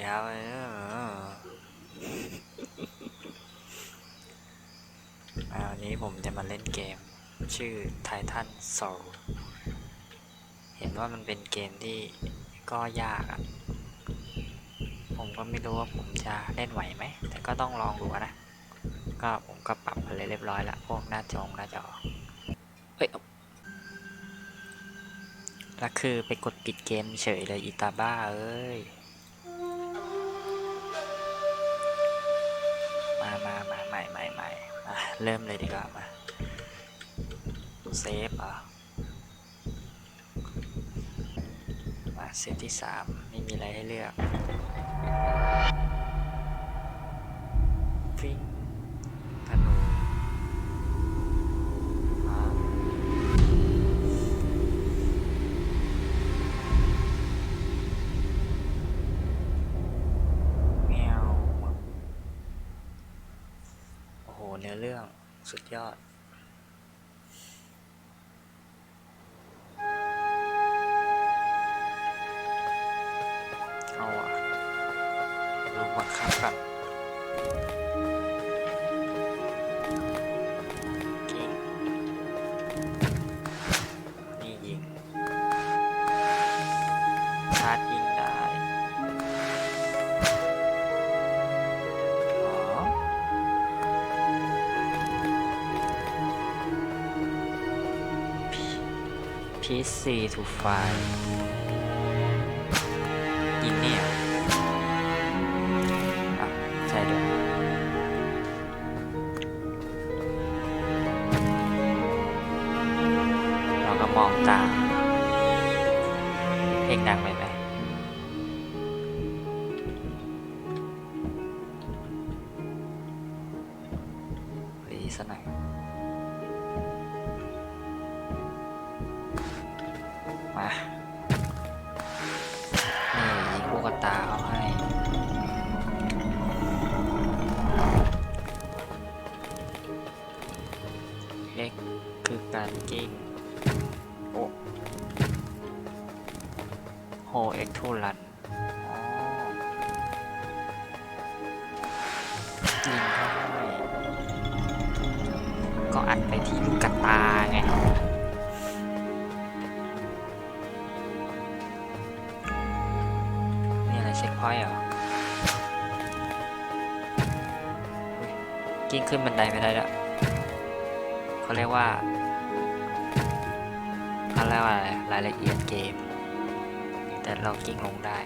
ดีครับเอออ่าวันนี้ผมจะมาเล่นเกม ชื่อ Titan Soul เห็นว่ามันเป็นเกมที่ก็ยากอะ่ะ ผมก็ไม่รู้ว่าผมจะเล่นไหวไหม แต่ก็ต้องลองดูนะ ก็ผมก็ปรับอะไรเรียบร้อยล้วพวกหน้าจงหน้าจอ เอ้ยแล้วคือไปกดปิดเกมเฉยเลยอีตาบ้าเอ้ย เริ่มเลยดีกว่ามาเซฟอะมาเซฟที่สามไม่มีอะไรให้เลือกฟิง ยอด C to 5อินเนี่ย มานี่ยิงลูกกระตาเขาให้เล็กคือการกิ้งโอ้โฮเอ็กทูลันอ๋อยิงเข้าให้ก็อัดไปที่ลูกกระตาไง อะไรเช็คพอยเหรอกิ้งขึ้นบันไดไม่ได้แล้วเขาเรียกว่าเขาเรียกว่าอะรรายละเอียดเกม แต่เรากิ้งลงได้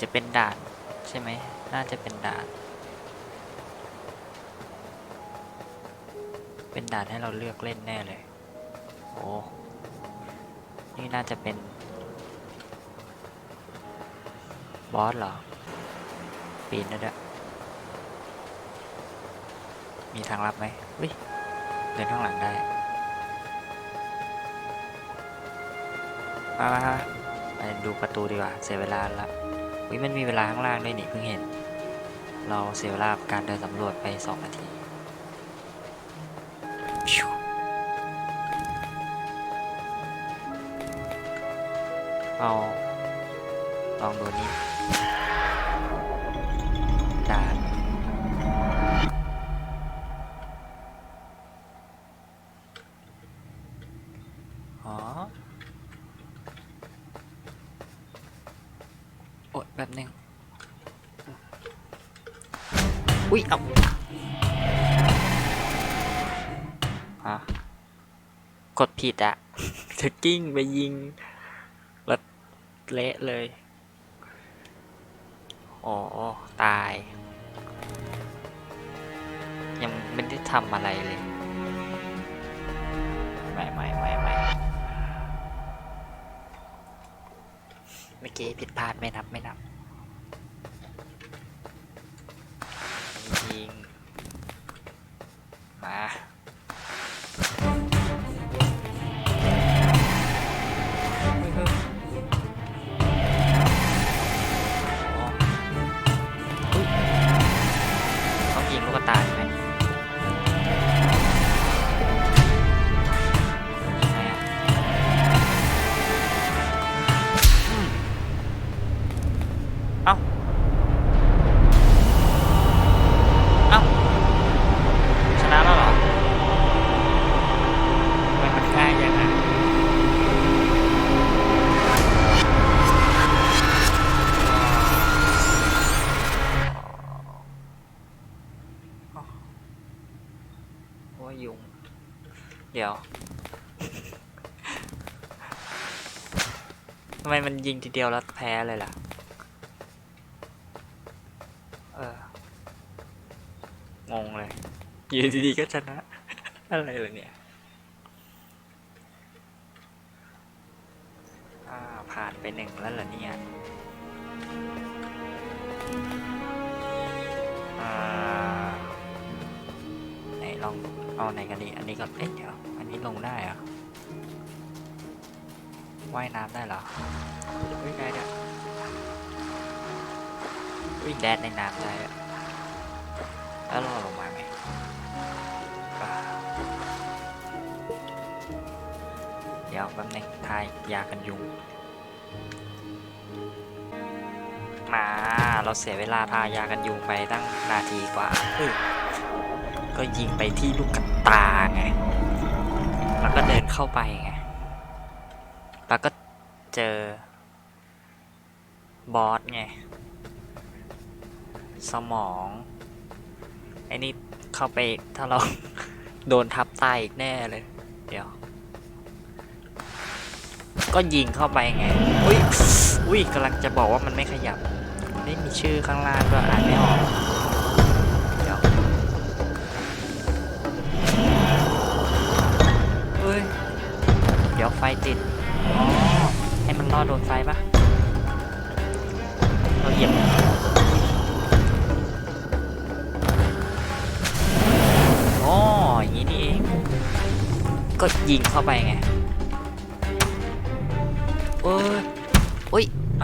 จะเป็นด่านใช่ไหมน่าจะเป็นด่าน เป็นด่านให้เราเลือกเล่นแน่เลย โอ้นี่น่าจะเป็น บอสเหรอ ปีนแล้วด้วยมีทางลับไหมวิเดินข้างหลังได้ มามามาไปดูประตูดีกว่า เสียเวลาละ วิมันมีเวลาข้างล่างด้วยนี่เพิ่งเห็น เราเสียเวลาการเดินสำรวจไปสองนาทีเอาลองดูนี่ กดผิดอะจะกิ้งไปยิงแล้วเละเลย อ๋อ ตาย ยังไม่ได้ทำอะไรเลยไม่ไม่ไม่ไม่เมื่อกี้ผิดพลาดไม่นับไม่นับยิง มา ยิงทีเดียวแล้วแพ้เลยล่ะ เอองงเลยยู่ดีๆก็ชนะ อะไรเลยเนี่ย อ่า ผ่านไปหนึ่งแล้วเหรอเนี่ยไหนลองเอาไหนกันดี อันนี้ก่อน เอ๊ะเดี๋ยว อันนี้ลงได้เหรอ ว่ายน้ำได้เหรอเฮ้ยได้ด้วยวิ่งแดดในน้ำได้แล้วเราลงมาไหมเปล่าเดี๋ยวแป๊บนึงทายยากันยุงมาเราเสียเวลาทายากันยุงไปตั้งนาทีกว่าเออก็ยิงไปที่ลูกกระตาไง แล้วก็เดินเข้าไปไง แล้วก็เจอบอสไง สมองไอ้นี่เข้าไปถ้าเรา โดนทับตายอีกแน่เลย เดี๋ยว ก็ยิงเข้าไปไง อุ้ย อุ้ยกำลังจะบอกว่ามันไม่ขยับ ไม่มีชื่อข้างล่างด้วยอ่านไม่ออกเดี๋ยวเฮ้ย เดี๋ยวไฟติด อ๋อ ให้มันรอดโดนไฟปะเราเหยียบอ๋ออย่างนี้นี่เอง ก็ยิงเข้าไปไงเอ้ยอุ้ยอ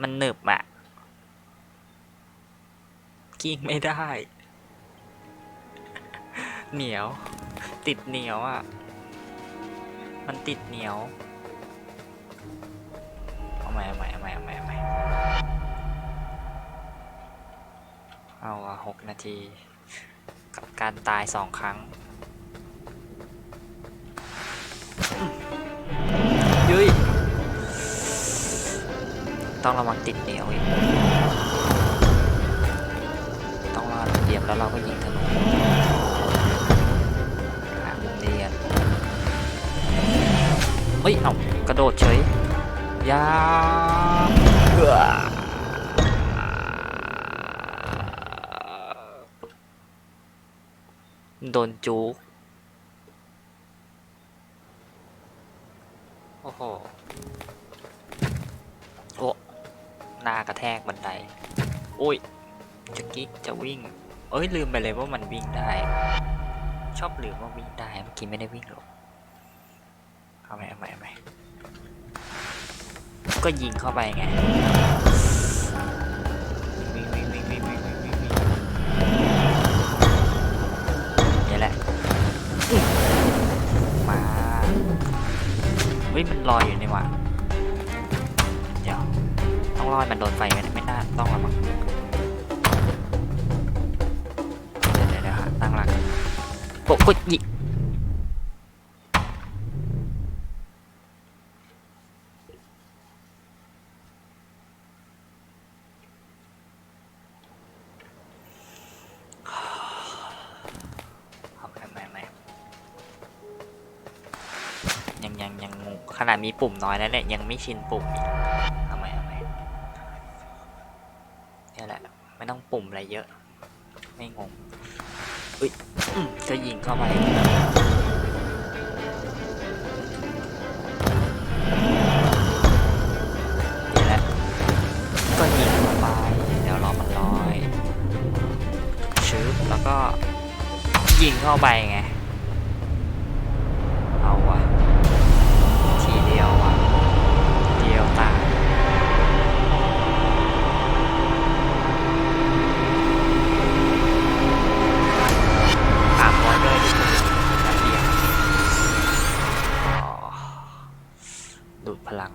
มันหนึบอะกิ้งไม่ได้ เหนียว ติดเหนียวอะ มันติดเหนียว เอาใหม่เอาใหม่เอาใหม่เอาใหม่เอาใหม่เอาอะหกนาที กับการตายสองครั้งยุยต้องระวังติดเหนียวอีก ต้องรอเราเหยียบแล้วเราก็ยิงธนู เฮ้ย เอากระโดดเฉยยาโดนจูโอ้โห โอ้หน้ากระแทกบันไดโอ้ยจะกิ๊กจะวิ่ง เอ้ยลืมไปเลยว่ามันวิ่งได้ ชอบลืมว่าวิ่งได้ เมื่อกี้ไม่ได้วิ่งหรอก เอาไหมเอาไหมเอาไหมก็ยิงเข้าไปไงวิ่งวิ่งวิ่งวิ่งวิ่งวิ่งวิ่งวิ่งนี่แหละมาเฮ้ยมันลอยอยู่นี่หว่าเดี๋ยวต้องรอดมันโดนไฟไหมไม่น่าต้องละมั้งเดี๋ยวเดี๋ยวเดี๋ยวหาตั้งหลักโอ้ยยิเนาดมีปุ่มน้อยแล้วเนี่ยยังไม่ชินปุ่มอีกทำไมทำไมนี่แหละไม่ต้องปุ่มอะไรเยอะ ไม่งงอุ้ยอืมก็ยิงเข้าไปนี่แหละก็ยิงเข้าไปเดี๋ยวรอมันลอยชึบแล้วก็ยิงเข้าไปไง ลัง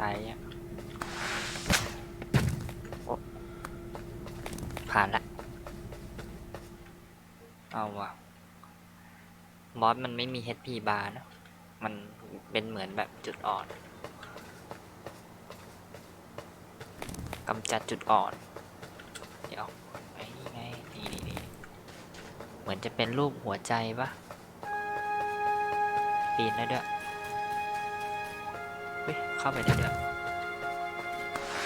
ตายยังผ่านละเอาว่ะบอสมันไม่มี HP บาร์นะมันเป็นเหมือนแบบจุดอ่อนกำจัดจุดอ่อน เดี๋ยวไอ้นี่ไงนี่นี่เหมือนจะเป็นรูปหัวใจปะ ปีนได้ด้วยเฮ้ยเข้าไปได้ด้วย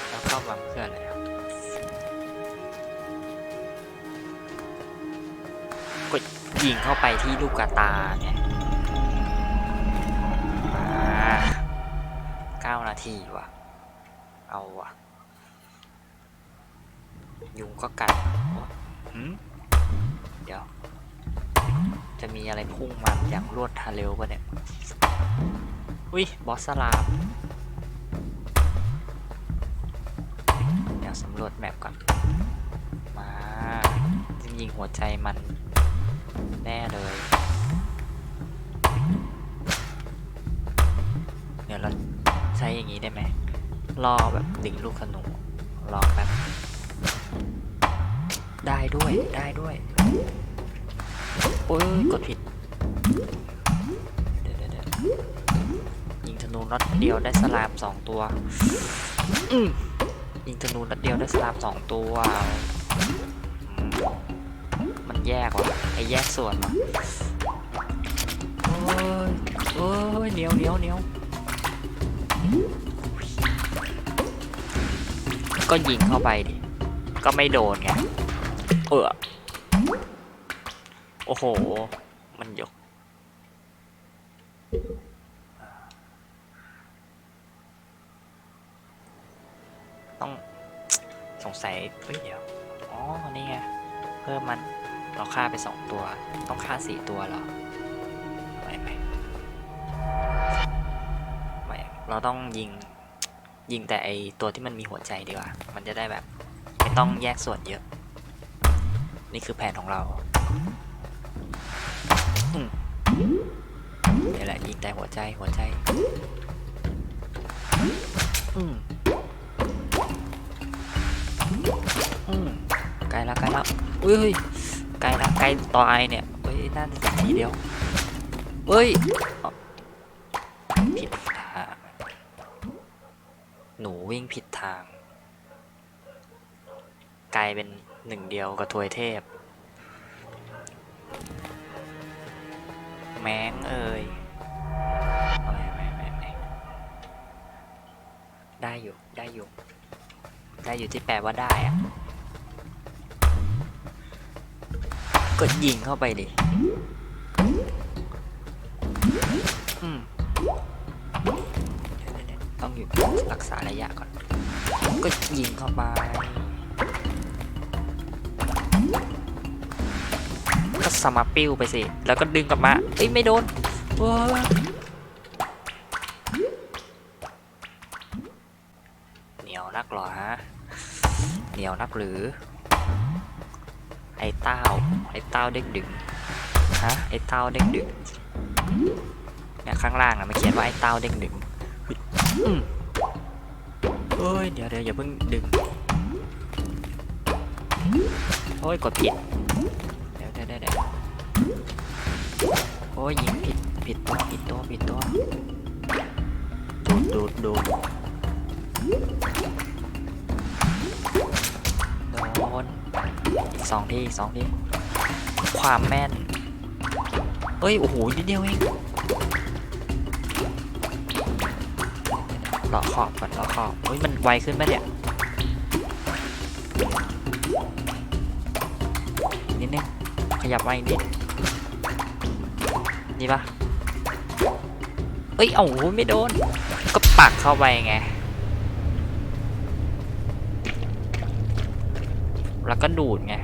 แล้วเข้ามาเพื่ออะไรครับกดยิงเข้าไปที่ลูกกระตาไงอ่าเก้านาทีว่ะ เอาว่ะ ยุงก็กัดเดี๋ยว จะมีอะไรพุ่งมาอย่างรวดเร็วปะเนี่ย อุ้ยบอสสลามเดี๋ยวสำรวจแมปก่อน มาจริงหัวใจมันแน่เลย เดี๋ยวเราใช้อย่างนี้ได้ไหมล่อแบบดึงลูกขนุนรอแป๊บได้ด้วยได้ด้วย โอ้ยกดผิดเดี๋ยวเดี๋ยวเดี๋ยวยิงธนูนัดเดียวได้สลามสองตัวอืมยิงธนูนัดเดียวได้สลามสองตัวอืมมันแยกว่ะไอแยกส่วนว่ะโอ้ยโอ้ยเหนียวเหนียวเหนียวก็ยิงเข้าไปดิ ก็ไม่โดนไง เออ โอ้โห มันยก ต้องสงสัยเฮ้ยเดี๋ยว อ๋อ นี่ไง เพิ่มมัน เราฆ่าไปสองตัว ต้องฆ่าสี่ตัวเหรอไม่ไม่ไม่เราต้องยิง ยิงแต่ไอตัวที่มันมีหัวใจดีกว่า มันจะได้แบบ ไม่ต้องแยกส่วนเยอะ นี่คือแผนของเรา ยิงแต่หัวใจหัวใจอืมอืมไกลแล้วไกลแล้วเฮ้ยไกลละไกลต่อไอเนี่ยเฮ้ยน่าจะทีเดียวเฮ้ยผิดทางหนูวิ่งผิดทาง กลายเป็นหนึ่งเดียวกับทวยเทพ แมงเอ่ย ไม่ไม่ไม่ไม่ได้อยู่ได้อยู่ ได้อยู่ที่แปลว่าได้อะก็ยิงเข้าไปดิอืมต้องอยู่รักษาระยะก่อน ก็ยิงเข้าไปก็สมาปิ้วไปสิ แล้วก็ดึงกลับมาเอ้ยไม่โดน ว้าเหนียวนักหรอฮะ เหนียวนักหรือ ไอ้เต้า ไอ้เต้าเด็กดึงฮะ ไอ้เต้าเด็กดึงเนี่ยข้างล่างอะมันเขียนว่าไอ้เต้าเด็กดึงเฮ้ย เดี๋ยวเดี๋ยวอย่าเพิ่งดึงโอ้ยกดผิด เดี๋ยวเดี๋ยวเดี๋ยวเดี๋ยวโอ้ยยิงผิด ผิดตัวผิดตัวผิดตัวดูดดูดดูดโดนอีกสองทีสองทีความแม่นเอ้ย โอ้โหนิดเดียวเองเลาะขอบก่อนเลาะขอบเฮ้ย มันไวขึ้นไหมเนี่ยนิดนึงขยับมาอีกนิดนี่ปะ เอ้ยเอ้าไม่โดน ก็ปักเข้าไปไง แล้วก็ดูดไง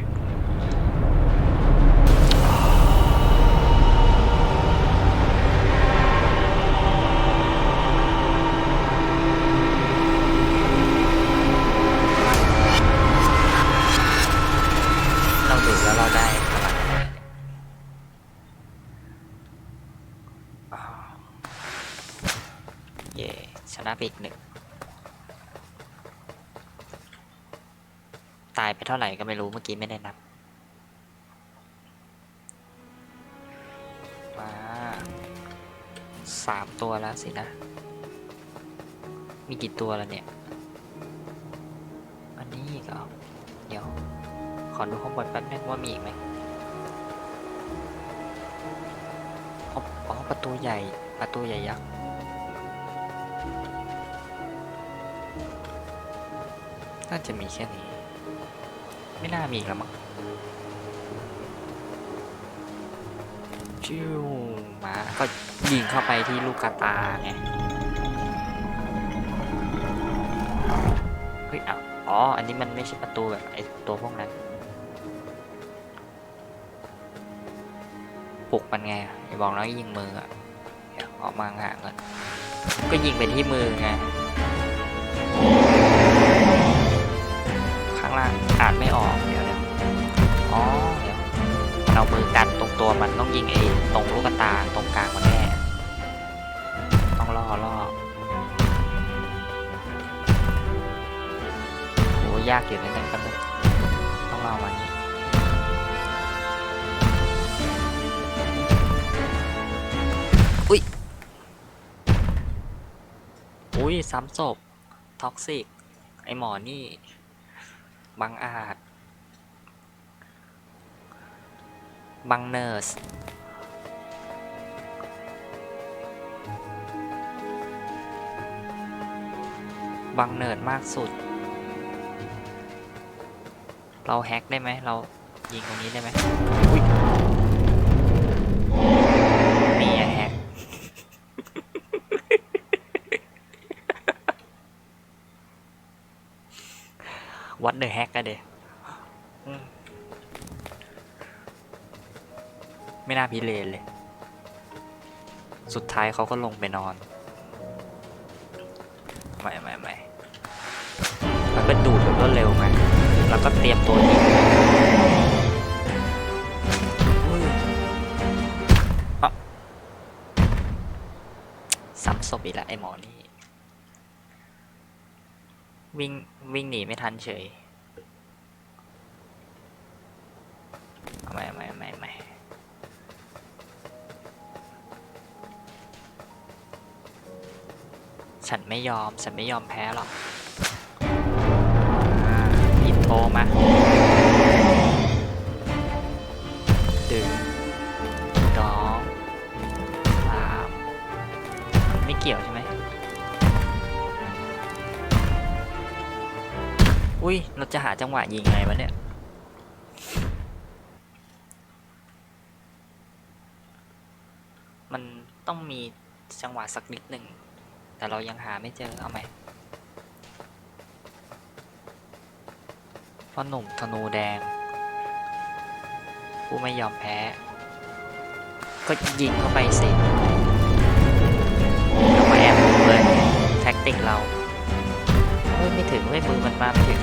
เย่ชนะไปอีกหนึ่ง ตายไปเท่าไหร่ก็ไม่รู้เมื่อกี้ไม่ได้นับ มาสามตัวแล้วสินะ มีกี่ตัวแล้วเนี่ย อันนี้ก็เดี๋ยว ขอดูข้างบนแป๊บนึงว่ามีอีกไหมอ๋อประตูใหญ่ ประตูใหญ่ยักษ์ น่าจะมีแค่นี้ ไม่น่ามีแล้วมั้งชิวมาก็ยิงเข้าไปที่ลูกกระตาไงเฮ้ยอ๋อ อันนี้มันไม่ใช่ประตูแบบไอตัวพวกนั้นปลุกมันไงไอบอกแล้วยิงมืออะเออกมาห่างก่อนก็ยิงไปที่มือไงางล่างอ่านไม่ออกเดี๋ยวเดี๋ยวอ๋อเดี๋ยวเอามือกันตรงตัวมันต้องยิงไอ้ตรงลูกตาตรงกลางมันแน่ต้องล่อล่อโหยากอยู่นะเนี่ยแป๊บต้องล่อมานี้อุ้ยอุ้ยซ้ำศพท็อกซิกไอหมอนี่ บังอาจ บังเนอร์สบังเนิร์ดมากสุด เราแฮ็กได้ไหม เรายิงตรงนี้ได้ไหมอะแฮ็ก วัดเดอะแฮกกันเดไม่น่าพิเรนเลย สุดท้ายเขาก็ลงไปนอน ไม่ไม่ไม่มันก็ดูดแบบรวดเร็วไงแล้วก็เตรียมตัวยิงซ้ำศพอีกแล้วไอ้หมอนี่ วิ่งวิ่งหนีไม่ทันเฉยเอาไม่ไม่ไม่ไม่ฉันไม่ยอม ฉันไม่ยอมแพ้หรอกอินโทรมาดึงสองสามไม่เกี่ยวใช่ไหม อุ้ย เราจะหาจังหวะยิงไงวะเนี่ย มันต้องมีจังหวะสักนิดหนึ่ง แต่เรายังหาไม่เจอ เอาไหมพ่อหนุ่มธนูแดง ผู้ไม่ยอมแพ้ ก็ยิงเข้าไปสิมาแอบดูเลย แท็กติกเรา ไม่ถึงเว้ยมือมันมาไม่ถึง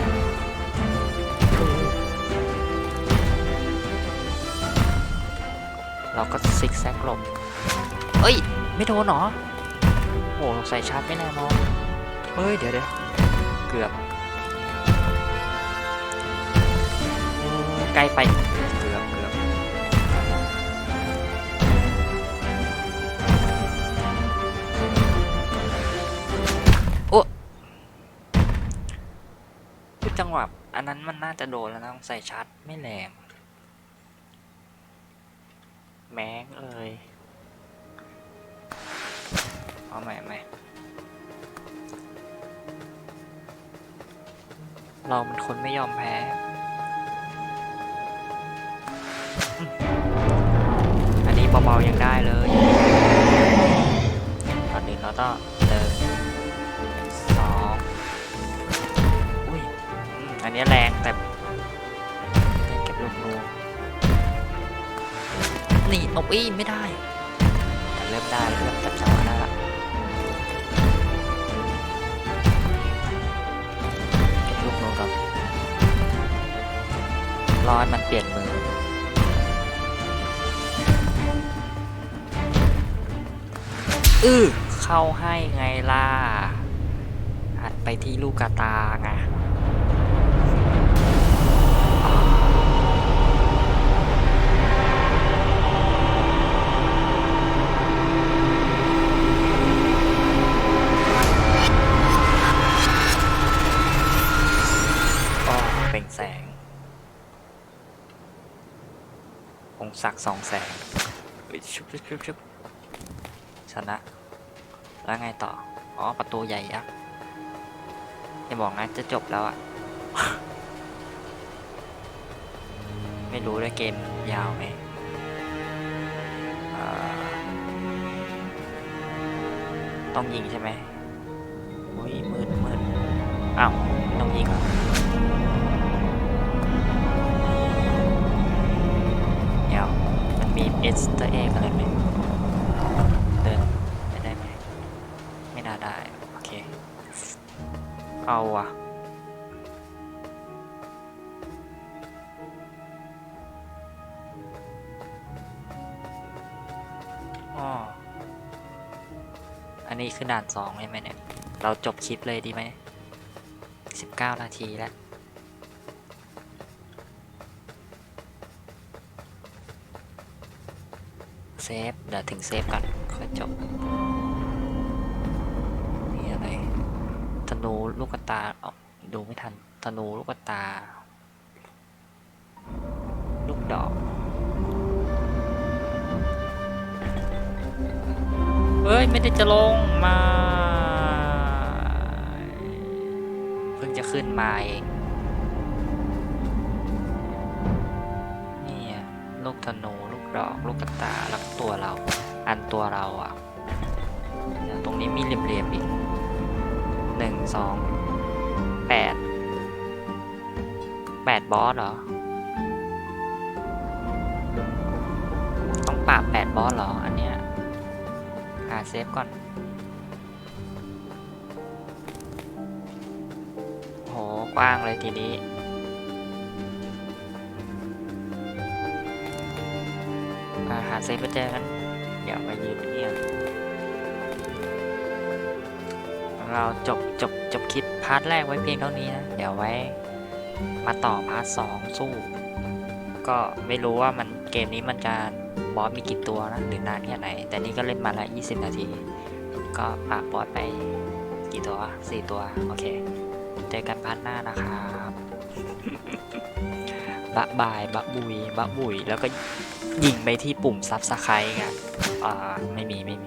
เราก็ซิกแซกลบเอ้ย ไม่โดนเหรอโอ้ใส่ชาร์จไม่แน่นอนเฮ้ย เดี๋ยวเดี๋ยวเกือบ ใกล้ไป อันนั้นมันน่าจะโดนแล้วนะต้องใส่ชาร์จไม่แรงแม็กเอ้ยเอาใหม่ใหม่เรามันคนไม่ยอมแพ้อันนี้เบาๆยังได้เลย ตอนนี้เราต้อง นนี้แรงแต่เก็บลูกนูนี่เอาอีไม่ได้แต่เริ่มได้เริ่มจับจังหวะได้ละเก็บลูกนูก่อนรอให้มันเปลี่ยนมืออือเข้าให้ไงล่ะหัดไปที่ลูกกระตาไง สักสองแสนชุบชุบชุบชุบชนะ แล้วไงต่อ อ๋อ ประตูใหญ่ยักษ์อย่าบอกนะจะจบแล้วอะไม่รู้ด้วยเกมยาวไหมต้องยิงใช่ไหมอุ้ยมืดมืดอ้าว ต้องยิงเหรอ คือด่านสองใช่ไหมเนี่ย เราจบคลิปเลยดีไหมสิบเก้านาทีแล้ว เซฟ เดี๋ยวถึงเซฟก่อนค่อยจบ มีอะไรธนูลูกกระตาเอ้าดูไม่ทันธนูลูกกระตา ลูกดอก เฮ้ย ไม่ได้จะลงมา เพิ่งจะขึ้นมาเองนี่อะลูกธนูลูกดอก ลูกกระตาแล้วก็ตัวเรา อันตัวเราอะ ตรงนี้มีเหลี่ยมๆอีกหนึ่งสองแปดแปดบอสเหรอ ต้องปราบแปดบอสเหรอ อันเนี้ย เซฟก่อนโหกว้างเลยทีนี้อาหาเซฟไปเจอกันเดี๋ยวไปยืนเนี่ยเราจบจบจบคลิปพาร์ทแรกไว้เพียงเท่านี้นะ เดี๋ยวไว้มาต่อพาร์ทสองสู้ ก็ไม่รู้ว่ามันเกมนี้มันจะ บอสมีกี่ตัวนะหรือนานแค่ไหน แต่นี่ก็เล่นมาละ20 นาที ก็ปราบบอสไปกี่ตัว 4 ตัว โอเค เจอกันพาร์ทหน้านะครับบะบายบะบุยบะบุยแล้วก็ยิงไปที่ปุ่มซับสไครต์กันอ่า ไม่มี ไม่มี